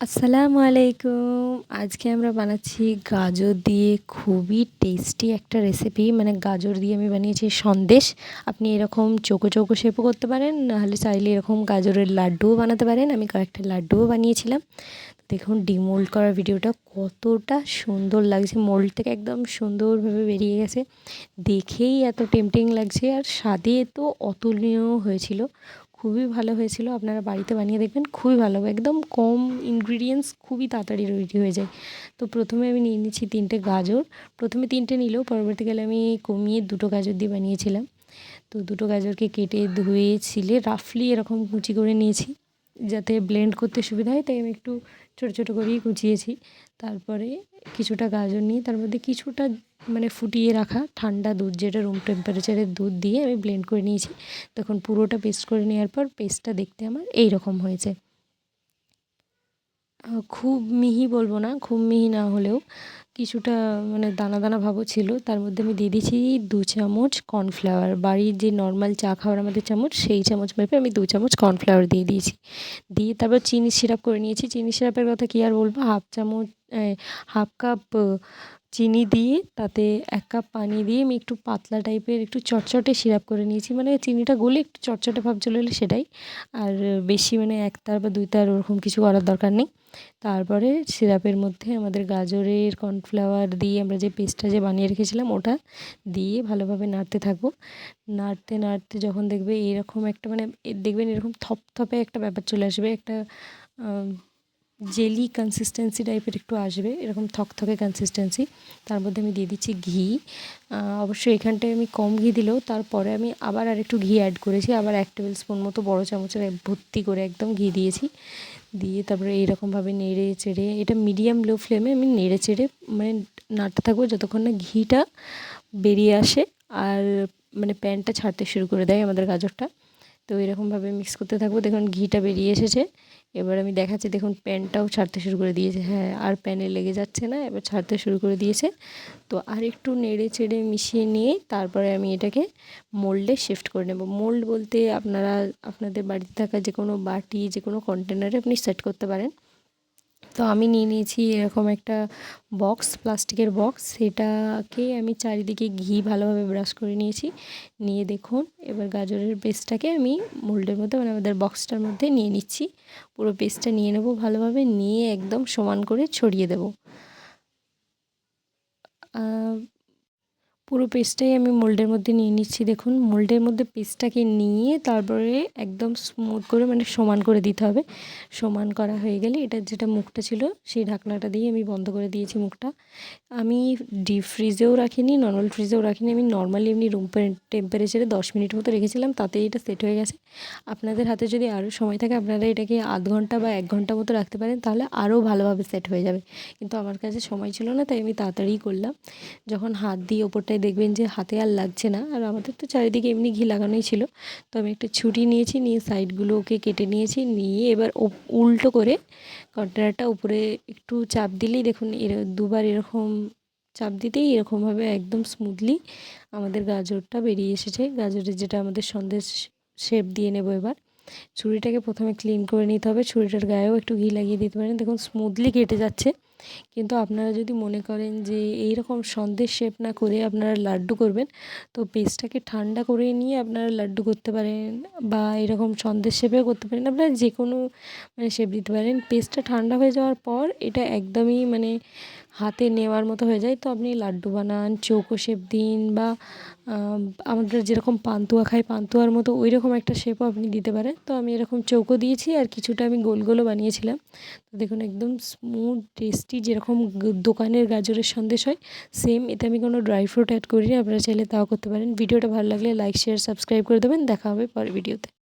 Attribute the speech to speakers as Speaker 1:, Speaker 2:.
Speaker 1: আসসালামু আলাইকুম। আজকে আমরা বানাচ্ছি গাজর দিয়ে খুবই টেস্টি একটা রেসিপি মানে গাজর দিয়ে আমি বানিয়েছি সন্দেশ। আপনি এরকম চোখো চৌকো শেপও করতে পারেন নাহলে চাইলে এরকম গাজরের লাড্ডুও বানাতে পারেন। আমি কয়েকটা লাড্ডুও বানিয়েছিলাম। দেখুন, ডিমোল্ড করার ভিডিওটা কতটা সুন্দর লাগছে। মোল্ড থেকে একদম সুন্দরভাবে বেরিয়ে গেছে। দেখেই এত টেম্পটিং লাগছে। আর স্বাদে তো অতুলনীয় হয়েছিল। খুবই ভালো হয়েছিল। আপনারা বাড়িতে বানিয়ে দেখবেন, খুবই ভালো একদম কম ইনগ্রিডিয়েন্টস খুবই তাড়াতাড়ি রেডি হয়ে যায়। তো প্রথমে আমি নিয়ে নিচ্ছি তিনটে গাজর। প্রথমে তিনটে নিলেও পরবর্তীকালে আমি কমিয়ে দুটো গাজর দিয়ে বানিয়েছিলাম। তো দুটো গাজরকে কেটে ধুয়ে, ছিলে রাফলি এরকম কুচি করে নিয়েছি, যাতে ব্লেন্ড করতে সুবিধা হয়। তাই আমি একটু ছোটো ছোটো করেই কুচিয়েছি। তারপরে কিছুটা গাজর নিয়ে, তার মধ্যে কিছুটা মানে ফুটিয়ে রাখা ঠান্ডা দুধ, যেটা রুম টেম্পারেচারের দুধ দিয়ে আমি ব্লেন্ড করে নিয়েছি। তখন পুরোটা পেস্ট করে নেওয়ার পর পেস্টটা দেখতে আমার এই রকম হয়েছে খুব মিহি বলব না, খুব মিহি না হলেও কিছুটা মানে দানা দানা ভাবও ছিল। তার মধ্যে আমি দিয়ে দিয়েছি দু চামচ কর্নফ্লাওয়ার বাড়ির যে নর্মাল চা খাওয়ার আমাদের চামচ, সেই চামচ মেপে আমি দু চামচ কর্নফ্লাওয়ার দিয়ে দিয়েছি। দিয়ে তারপর চিনি সিরাপ করে নিয়েছি। চিনি সিরাপের কথা কী আর বলব? হাফ চামচ হাফ কাপ চিনি দিয়ে তাতে এক কাপ পানি দিয়ে আমি একটু পাতলা টাইপের একটু চটচটে সিরাপ করে নিয়েছি। মানে চিনিটা গলে একটু চটচটে ভাব চলে এলে সেটাই। আর বেশি মানে এক তার বা দুই তার ওরকম কিছু করার দরকার নেই। তারপরে সিরাপের মধ্যে আমাদের গাজরের কর্নফ্লাওয়ার দিয়ে আমরা যে পেস্টটা যে বানিয়ে রেখেছিলাম ওটা দিয়ে ভালোভাবে নাড়তে থাকব। নাড়তে নাড়তে যখন দেখবে এরকম একটা মানে দেখবেন এরকম থপথপে একটা ব্যাপার চলে আসবে। একটা জেলি কনসিস্টেন্সি টাইপের একটু আসবে, এরকম থকথকে কনসিস্টেন্সি তার মধ্যে আমি দিয়ে দিচ্ছি ঘি। অবশ্যই এখানটায় আমি কম ঘি দিলেও তারপরে আমি আবার আর একটু ঘি অ্যাড করেছি। আবার এক টেবিল স্পুন মতো বড়ো চামচের ভর্তি করে একদম ঘি দিয়েছি। দিয়ে তারপরে এইরকমভাবে নেড়ে চেড়ে, এটা মিডিয়াম লো ফ্লেমে আমি নেড়ে চেড়ে মানে নাড়তে থাকব যতক্ষণ না ঘিটা বেরিয়ে আসে। আর মানে প্যানটা ছাড়তে শুরু করে দেয় আমাদের গাজরটা। তো এরকমভাবে মিক্স করতে থাকব। দেখুন, ঘিটা বেরিয়ে এসেছে। এবার আমি দেখাচ্ছি, দেখুন, প্যানটাও ছাড়তে শুরু করে দিয়েছে। হ্যাঁ আর প্যানে লেগে যাচ্ছে না, এবার ছাড়তে শুরু করে দিয়েছে। তো আর একটু নেড়ে চেড়ে মিশিয়ে নিয়ে তারপরে আমি এটাকে মোল্ডে শিফট করে নেব। মোল্ড বলতে আপনারা, আপনাদের বাড়িতে থাকা যে কোনো বাটি, যে কোনো কন্টেনারে আপনি সেট করতে পারেন। তো আমি নিয়ে নিয়েছি এরকম একটা বক্স প্লাস্টিকের বক্স সেটাকে আমি চারিদিকে ঘি ভালোভাবে ব্রাশ করে নিয়েছি। নিয়ে দেখুন, এবার গাজরের পেস্টটাকে আমি মোল্ডের মধ্যে মানে আমাদের বক্সটার মধ্যে নিয়ে নিচ্ছি। পুরো পেস্টটা নিয়ে নেব ভালোভাবে, নিয়ে একদম সমান করে ছড়িয়ে দেব। পুরো পেস্টটাই আমি মোল্ডের মধ্যে নিয়ে নিচ্ছি। দেখুন মোল্ডের মধ্যে পেস্টটাকে নিয়ে তারপরে একদম স্মুথ করে মানে সমান করে দিতে হবে। সমান করা হয়ে গেলে এটার যেটা মুখটা ছিল, সেই ঢাকনাটা দিয়ে আমি বন্ধ করে দিয়েছি মুখটা। আমি ডিপ ফ্রিজেও রাখিনি নর্মাল ফ্রিজেও রাখিনি। আমি নর্মালি এমনি রুম টেম্পারেচারে দশ মিনিট মতো রেখেছিলাম, তাতেই এটা সেট হয়ে গেছে। আপনাদের হাতে যদি আরও সময় থাকে, আপনারা এটাকে আধ ঘণ্টা বা এক ঘণ্টা মতো রাখতে পারেন, তাহলে আরও ভালোভাবে সেট হয়ে যাবে। কিন্তু আমার কাছে সময় ছিল না, তাই আমি তাড়াতাড়ি করলাম। যখন হাত দিয়ে ওপরটায় দেখবেন যে হাতে আর লাগছে না। আর আমাদের তো চারিদিকে এমনি ঘি লাগানোই ছিল। তো আমি একটা ছুরি নিয়েছি, নিয়ে সাইডগুলোকে কেটে নিয়েছি। নিয়ে এবার উল্টো করে কন্টেনারটা উপরে একটু চাপ দিলেই দেখুন, এর দুবার এরকম চাপ দিতেই এরকমভাবে একদম স্মুথলি আমাদের গাজরটা বেরিয়ে এসেছে। গাজরের যেটা আমাদের সন্দেশ শেপ দিয়ে নেব এবার। ছুরিটাকে প্রথমে ক্লিন করে নিতে হবে। ছুরিটার গায়েও একটু ঘি লাগিয়ে দিতে পারেন। দেখুন স্মুথলি কেটে যাচ্ছে। কিন্তু আপনারা যদি মনে করেন যে এই রকম সন্দেশ শেপ না করে আপনারা লাড্ডু করবেন, তো পেস্টটাকে ঠান্ডা করে নিয়ে আপনারা লাড্ডু করতে পারেন বা এরকম সন্দেশ শেপেও করতে পারেন। আপনারা যে কোনো মানে শেপ দিতে পারেন। পেস্টটা ঠান্ডা হয়ে যাওয়ার পর এটা একদমই মানে হাতে নেওয়ার মতো হয়ে যায়। তো আপনি লাড্ডু বানান, চৌকো শেপ দিন বা আমরা যেরকম পান্তুয়া খাই, পান্তুয়ার মতো ওই রকম একটা শেপও আপনি দিতে পারেন। তো আমি এরকম চৌকো দিয়েছি আর কিছুটা আমি গোল গোলও বানিয়েছিলাম। তো দেখুন একদম স্মুথ টেস্টি যেরকম দোকানের গাজরের সন্দেশ হয় সেম এতে আমি কোনো ড্রাই ফ্রুট অ্যাড করিনি। আপনারা চাইলে তাও করতে পারেন। ভিডিওটা ভালো লাগলে লাইক শেয়ার সাবস্ক্রাইব করে দেবেন। দেখা হবে পরের ভিডিওতে।